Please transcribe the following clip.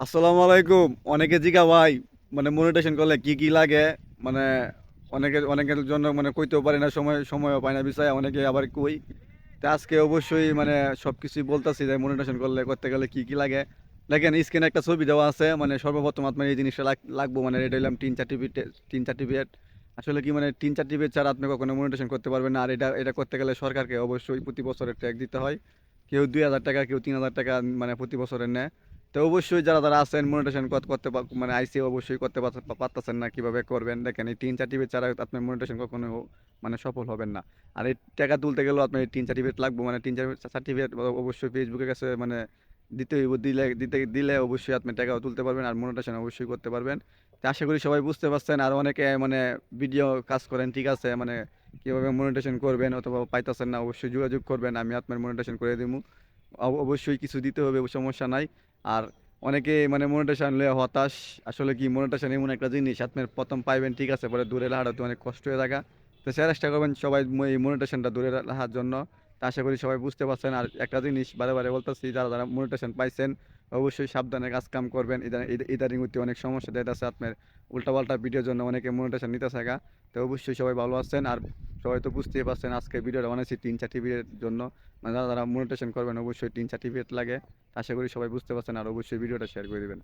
আসসালামু আলাইকুম। অনেকে জিগা ভাই মানে মনিটেশন করলে কি কি লাগে? মানে অনেকে, অনেকের জন্য মানে কইতেও পারি না, সময়, সময়ও পায় না, বিষয় অনেকে আবার কই। তো আজকে অবশ্যই মানে সব কিছুই বলতেছি যে মনিটেশন করলে, করতে গেলে কি কি লাগে। দেখেন স্ক্রিনে একটা ছবি দেওয়া আছে মানে সর্বপ্রথম আপনার এই জিনিসটা লাগ- লাগবো মানে এটা হলাম তিন সার্টিফিকেট তিন সার্টিফিকেট আসলে কি মানে তিন সার্টিফিকেট ছাড়া আপনি কখনো মনিটেশন করতে পারবেন না, আর এটা এটা করতে গেলে সরকারকে অবশ্যই প্রতি বছরের ট্যাক্স দিতে হয়। কেউ দুই হাজার টাকা, কেউ তিন হাজার টাকা মানে প্রতি বছরের নেয়। তো অবশ্যই যারা যারা আছেন মনিটেশন করতে মানে আইসি অবশ্যই করতে পারতেছেন না কীভাবে করবেন। দেখেন এই তিন সার্টিফিকেট ছাড়া আপনার মনিটেশন কখনো মানে সফল হবেন না। আর এই টাকা তুলতে গেলেও আপনার তিন সার্টিফিকেট লাগবে। মানে তিন সার্টিফিকেট অবশ্যই ফেসবুকের কাছে মানে দিতে হইব, দিলে, দিতে, দিলে অবশ্যই আপনি টাকাও তুলতে পারবেন আর মনিটেশন অবশ্যই করতে পারবেন। তো আশা করি সবাই বুঝতে পারছেন। আর অনেকে মানে ভিডিও কাজ করেন, ঠিক আছে মানে কীভাবে মনিটেশন করবেন অথবা পাইতেছেন না, অবশ্যই যোগাযোগ করবেন, আমি আপনার মনিটেশন করে দিব অবশ্যই কিছু দিতে হবে, সমস্যা নাই। আর অনেকে মানে মনিটেশন লয়ে হতাশ। আসলে কি মনিটেশন এমন একটা জিনিস, আপনার প্রথম পাইবেন, ঠিক আছে, পরে দূরে লাহাটাতে অনেক কষ্ট হয়ে থাকা। তো চেষ্টা করবেন সবাই এই মনিটেশনটা দূরে লাহার জন্য। তা আশা করি সবাই বুঝতে পারছেন। আর একটা জিনিস বারে বারে বলতেছি, যারা যারা মনিটেশন পাইছেন, অবশ্যই সাবধানে কাজ কাম করবেন। ইদানিং হইতে অনেক সমস্যা দেখা যাচ্ছে আপনার উল্টাপাল্টা ভিডিওর জন্য অনেকে মনিটেশন নিতে থাকা তো অবশ্যই সবাই ভালো আছেন। আর সবাই তো বুঝতেই পারছেন, আজকে ভিডিওটা বানাইছি তিন সার্টিফিকেটের জন্য। মানে যারা যারা মনিটেশন করবেন, অবশ্যই তিন সার্টিফিকেট লাগে। আশা করি সবাই বুঝতে পারছেন। আর অবশ্যই ভিডিওটা শেয়ার করে দিবেন।